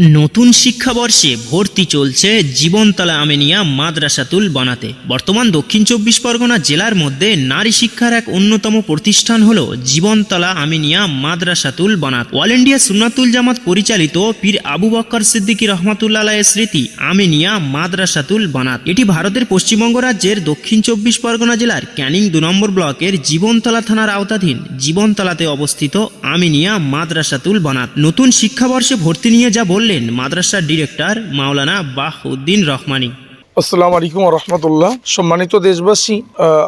নতুন শিক্ষাবর্ষে ভর্তি চলছে জীবনতলা আমেনিয়া মাদ্রাসাতুল বানাতে। বর্তমান দক্ষিণ চব্বিশ পরগনা জেলার মধ্যে নারী শিক্ষার এক অন্যতম প্রতিষ্ঠান হল জীবনতলা আমিনিয়া মাদ্রাসাতুল বানাত। অল ইন্ডিয়া সুন্নাতুল জামাত পরিচালিত পীর আবু বক্কর সিদ্দিকী রহমাতুল্লাহ স্মৃতি আমিনিয়া মাদ্রাসাতুল বানাত। এটি ভারতের পশ্চিমবঙ্গ রাজ্যের দক্ষিণ চব্বিশ পরগনা জেলার ক্যানিং দু নম্বর ব্লকের জীবনতলা থানার আওতাধীন জীবনতলাতে অবস্থিত আমিনিয়া মাদ্রাসাতুল বানাত। নতুন শিক্ষাবর্ষে ভর্তি নিয়ে যা বললেন মাদ্রাসার ডিরেক্টর মাওলানা বাহউদ্দিন রহমানী। আসসালামু আলাইকুম রহমতুল্লাহ। সম্মানিত দেশবাসী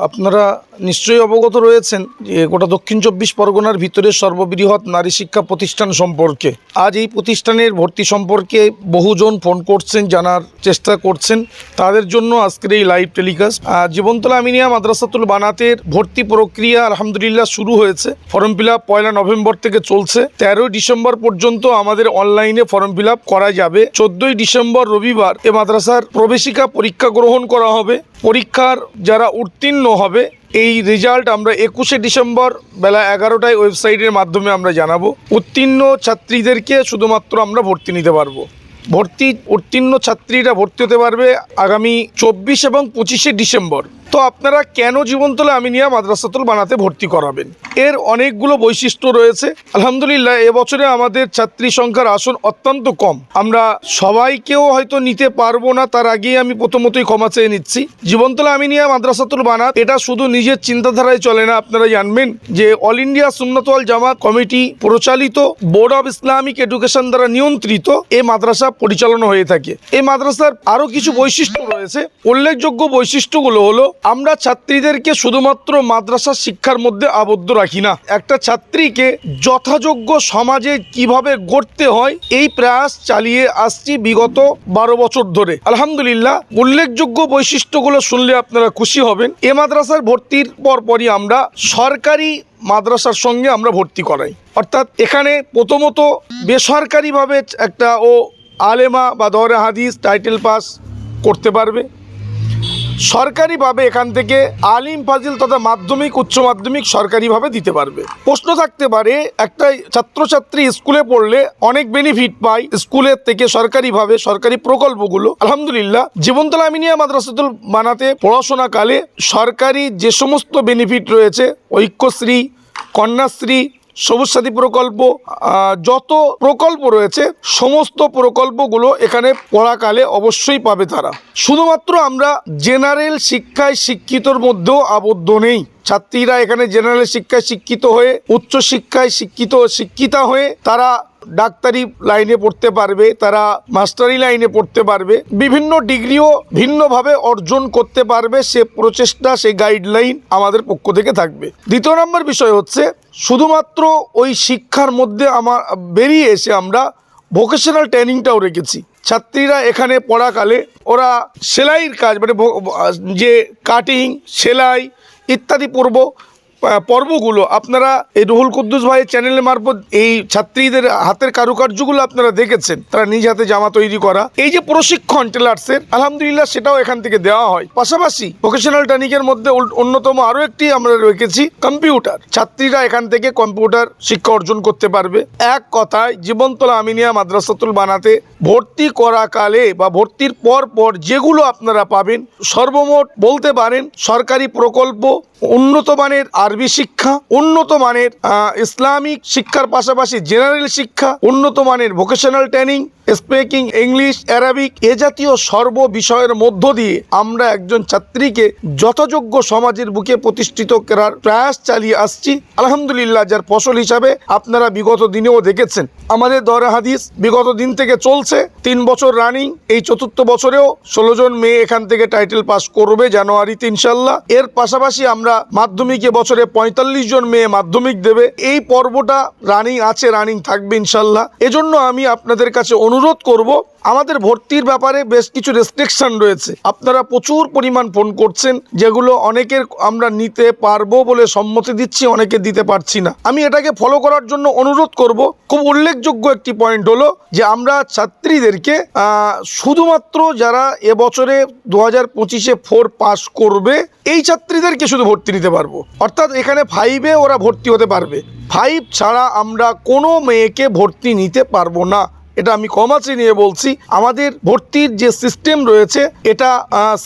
আপনারা নিশ্চয়ই অবগত রয়েছেন যে গোটা দক্ষিণ চব্বিশ পরগনার ভিতরে সর্ববৃহৎ নারী শিক্ষা প্রতিষ্ঠান সম্পর্কে। আজ এই প্রতিষ্ঠানের ভর্তি সম্পর্কে বহুজন ফোন করছেন জানার চেষ্টা করছেন। তাদের জন্য আজকের এই লাইভ টেলিকাস্ট আহ, জীবনতলা আমিনিয়া মাদ্রাসাতুল বানাতের ভর্তি প্রক্রিয়া আলহামদুলিল্লাহ শুরু হয়েছে। ফর্ম ফিল পয়লা নভেম্বর থেকে চলছে। তেরোই ডিসেম্বর পর্যন্ত আমাদের অনলাইনে ফর্ম ফিল করা যাবে। চোদ্দই ডিসেম্বর রবিবার এ মাদ্রাসার প্রবেশিকা পরীক্ষা গ্রহণ করা হবে। পরীক্ষার যারা উত্তীর্ণ হবে, এই রেজাল্ট আমরা একুশে ডিসেম্বর বেলা এগারোটায় ওয়েবসাইটের মাধ্যমে আমরা জানাব। উত্তীর্ণ ছাত্রীদেরকে শুধুমাত্র আমরা ভর্তি নিতে পারব। ভর্তি, উত্তীর্ণ ছাত্রীরা ভর্তি হতে পারবে আগামী চব্বিশ এবং পঁচিশে ডিসেম্বর। তো আপনারা কেন জীবনতলা আমিনিয়া মাদ্রাসাতুল বানাতে ভর্তি করাবেন? এর অনেকগুলো বৈশিষ্ট্য রয়েছে। আলহামদুলিল্লাহ, এবছরে আমাদের ছাত্রী সংখ্যার আসন অত্যন্ত কম। আমরা সবাইকেও হয়তো নিতে পারব না, তার আগেই আমি প্রথমতই ক্ষমা চেয়ে নিচ্ছি। জীবনতলা আমিনিয়া মাদ্রাসাতুল বানাত এটা শুধু নিজের চিন্তাধারায় চলে না, আপনারা জানবেন যে all India Sunnatwal Jamaat committee প্রচালিত board of Islamic education দ্বারা নিয়ন্ত্রিত এই মাদ্রাসা পরিচালনা হয়ে থাকে। এই মাদ্রাসার আরও কিছু বৈশিষ্ট্য রয়েছে। উল্লেখযোগ্য বৈশিষ্ট্যগুলো হলো আমরা ছাত্রীদেরকে শুধুমাত্র মাদ্রাসা শিক্ষার মধ্যে আবদ্ধ রাখি না। একটা ছাত্রীকে যথাযোগ্য সমাজে কীভাবে গড়তে হয়, এই প্রয়াস চালিয়ে আসছি বিগত বারো বছর ধরে। আলহামদুলিল্লাহ, উল্লেখযোগ্য বৈশিষ্ট্যগুলো শুনলে আপনারা খুশি হবেন। এ মাদ্রাসার ভর্তির পরপরই আমরা সরকারি মাদ্রাসার সঙ্গে আমরা ভর্তি করাই। অর্থাৎ এখানে প্রথমত বেসরকারিভাবে একটা ও আলেমা বা দরে হাদিস টাইটেল পাস করতে পারবে। সরকারিভাবে এখান থেকে আলিম ফাজিল তথা মাধ্যমিক, উচ্চ মাধ্যমিক সরকারিভাবে দিতে পারবে। প্রশ্ন থাকতে পারে, একটা ছাত্রছাত্রী স্কুলে পড়লে অনেক বেনিফিট পায় স্কুলের থেকে সরকারিভাবে সরকারি প্রকল্পগুলো। আলহামদুলিল্লাহ, জীবনতলা আমিনিয়া মাদ্রাসাতুল বানাতে পড়াশোনাকালে সরকারি যে সমস্ত বেনিফিট রয়েছে, ঐক্যশ্রী, কন্যাশ্রী সবুজ সাথী প্রকল্প যত প্রকল্প রয়েছে, সমস্ত প্রকল্পগুলো এখানে পড়াকালে অবশ্যই পাবে তারা। শুধুমাত্র আমরা জেনারেল শিক্ষায় শিক্ষিতর মধ্যেও আবদ্ধ নেই। ছাত্রীরা এখানে জেনারেল শিক্ষায় শিক্ষিত হয়ে, উচ্চ শিক্ষায় শিক্ষিত, শিক্ষিতা হয়ে তারা ডাক্তারি লাইনে পড়তে পারবে, তারা মাস্টারি লাইনে পড়তে পারবে, বিভিন্ন ডিগ্রিও ভিন্নভাবে অর্জন করতে পারবে, সে প্রচেষ্টা, সে গাইডলাইন আমাদের পক্ষ থেকে থাকবে। দ্বিতীয় নম্বর বিষয় হচ্ছে, শুধুমাত্র ওই শিক্ষার মধ্যে আমার, বেরিয়ে এসে আমরা ভোকেশনাল ট্রেনিংটাও রেখেছি। ছাত্রীরা এখানে পড়াকালে ওরা সেলাইয়ের কাজ মানে যে কাটিং সেলাই ইত্যাদি পর্ব পর্বগুলো আপনারা এই রুহুল কুদ্দুস ভাইয়ের চ্যানেলের মারফত এই ছাত্রীদের হাতের কারুকার্যগুলো আপনারা দেখেছেন। তারা নিজ হাতে জামা তৈরি করা। এই যে প্রশিক্ষণ টেলার্সের আলহামদুলিল্লাহ সেটাও এখান থেকে দেওয়া হয়। পাশাপাশি ভোকেশনাল ট্রেনিংয়ের মধ্যে অন্যতম আরও একটি আমরা রেখেছি কম্পিউটার ছাত্রীরা এখান থেকে কম্পিউটার শিক্ষা অর্জন করতে পারবে। এক কথায়, জীবনতলা আমিনিয়া মাদ্রাসাতুল বানাতে ভর্তি করাকালে বা ভর্তির পর পর যেগুলো আপনারা পাবেন, সর্বমোট বলতে পারেন সরকারি প্রকল্প উন্নত মানের আরবি শিক্ষা উন্নত মানের ইসলামিক শিক্ষার পাশাপাশি জেনারেল শিক্ষা উন্নত মানের vocational training speaking English, Arabic এ জাতীয় সর্ব বিষয়ের মধ্য দিয়ে আমরা একজন ছাত্রীকে যথাযোগ্য সমাজের বুকে প্রতিষ্ঠিত করার প্রয়াস চালিয়ে আসছি। আলহামদুলিল্লাহ, যার ফসল হিসাবে আপনারা বিগত দিনেও দেখেছেন। আমাদের দরে হাদিস বিগত দিন থেকে চলছে। তিন বছর রানিং এই চতুর্থ বছরেও ষোলো জন মেয়ে এখান থেকে টাইটেল পাস করবে জানুয়ারিতে ইনশাল্লাহ এর পাশাপাশি আমরা মাধ্যমিকে বছরে পঁয়তাল্লিশ জন মেয়ে মাধ্যমিক দেবে। এই পর্বটা রানিং আছে রানিং থাকবে ইনশাল্লাহ এজন্য আমি আপনাদের কাছে অনুরোধ করব, আমাদের ভর্তির ব্যাপারে বেশ কিছু রেস্ট্রিকশন রয়েছে। আপনারা প্রচুর পরিমাণ ফোন করছেন, যেগুলো অনেকের আমরা নিতে পারব বলে সম্মতি দিচ্ছি, অনেকে দিতে পারছি না। আমি এটাকে ফলো করার জন্য অনুরোধ করব। খুব উল্লেখযোগ্য একটি পয়েন্ট হলো যে, আমরা ছাত্রীদেরকে শুধুমাত্র যারা এবছরে দু হাজার পঁচিশে ফোর পাস করবে, এই ছাত্রীদেরকে শুধু ভর্তি নিতে পারব। অর্থাৎ এখানে ফাইভে ওরা ভর্তি হতে পারবে। ফাইভ ছাড়া আমরা কোনো মেয়েকে ভর্তি নিতে পারব না। এটা আমি কমাচি নিয়ে বলছি। আমাদের ভর্তির যে সিস্টেম রয়েছে, এটা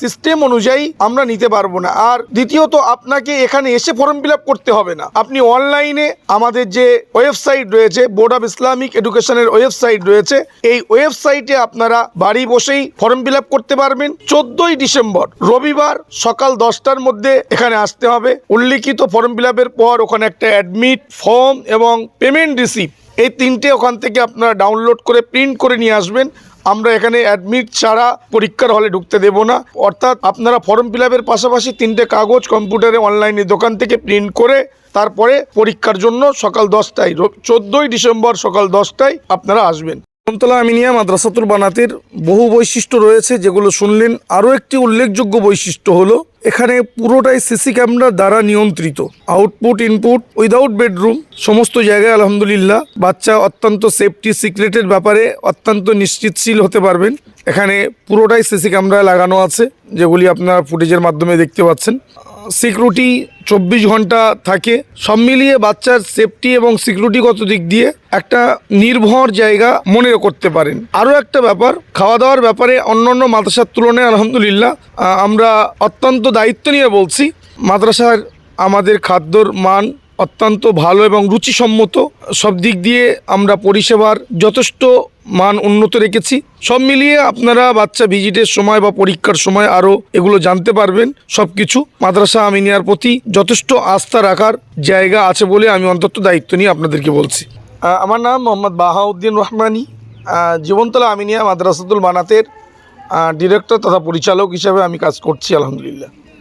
সিস্টেম অনুযায়ী আমরা নিতে পারব না। আর দ্বিতীয়ত, আপনাকে এখানে এসে ফর্ম ফিল করতে হবে না। আপনি অনলাইনে আমাদের যে ওয়েবসাইট রয়েছে বোর্ড অফ ইসলামিক এডুকেশনের ওয়েবসাইট রয়েছে, এই ওয়েবসাইটে আপনারা বাড়ি বসেই ফর্ম ফিল করতে পারবেন। চোদ্দই ডিসেম্বর, রবিবার সকাল দশটার মধ্যে এখানে আসতে হবে। উল্লিখিত ফর্ম ফিল পর ওখানে একটা অ্যাডমিট ফর্ম এবং পেমেন্ট রিসিপ্ট এই তিনটে ওখান থেকে আপনারা ডাউনলোড করে প্রিন্ট করে নিয়ে আসবেন। আমরা এখানে অ্যাডমিট ছাড়া পরীক্ষার হলে ঢুকতে দেব না। অর্থাৎ আপনারা ফর্ম ফিল পাশাপাশি তিনটে কাগজ কম্পিউটারে অনলাইনে দোকান থেকে প্রিন্ট করে তারপরে পরীক্ষার জন্য সকাল দশটায় চোদ্দোই ডিসেম্বর সকাল দশটায় আপনারা আসবেন। আমতলা আমিনিয়া মাদ্রাসাতুল বানাতের বহু বৈশিষ্ট্য রয়েছে যেগুলো শুনলেন। আরও একটি উল্লেখযোগ্য বৈশিষ্ট্য হলো এখানে পুরোটাই সিসি ক্যামেরা দ্বারা নিয়ন্ত্রিত। আউটপুট ইনপুট উইদাউট বেডরুম সমস্ত জায়গায় আলহামদুলিল্লাহ। বাচ্চা অত্যন্ত সেফটি সিক্রেটের ব্যাপারে অত্যন্ত নিশ্চিতশীল হতে পারবেন। এখানে পুরোটাই সিসি ক্যামেরা লাগানো আছে, যেগুলি আপনারা ফুটেজের মাধ্যমে দেখতে পাচ্ছেন। সিকিউরিটি চব্বিশ ঘণ্টা থাকে। সব মিলিয়ে বাচ্চার সেফটি এবং সিকিউরিটিগত দিক দিয়ে একটা নির্ভর জায়গা মনে করতে পারেন। আরও একটা ব্যাপার খাওয়া দাওয়ার ব্যাপারে অন্য অন্য মাদ্রাসার তুলনায় আলহামদুলিল্লাহ আমরা অত্যন্ত দায়িত্ব নিয়ে বলছি, মাদ্রাসার আমাদের খাদ্যর মান অত্যন্ত ভালো এবং রুচিসম্মত। সব দিক দিয়ে আমরা পরিষেবার যথেষ্ট মান উন্নত রেখেছি। সব মিলিয়ে আপনারা বাচ্চা ভিজিটের সময় বা পরীক্ষার সময় আরও এগুলো জানতে পারবেন সব কিছু মাদ্রাসা আমিনিয়ার প্রতি যথেষ্ট আস্থা রাখার জায়গা আছে বলে আমি অন্তত দায়িত্ব নিয়ে আপনাদেরকে বলছি। আমার নাম মোহাম্মদ বাহাউদ্দিন রহমানি। জীবনতলা আমিনিয়া মাদ্রাসাতুল বানাতের ডিরেক্টর তথা পরিচালক হিসাবে আমি কাজ করছি, আলহামদুলিল্লাহ।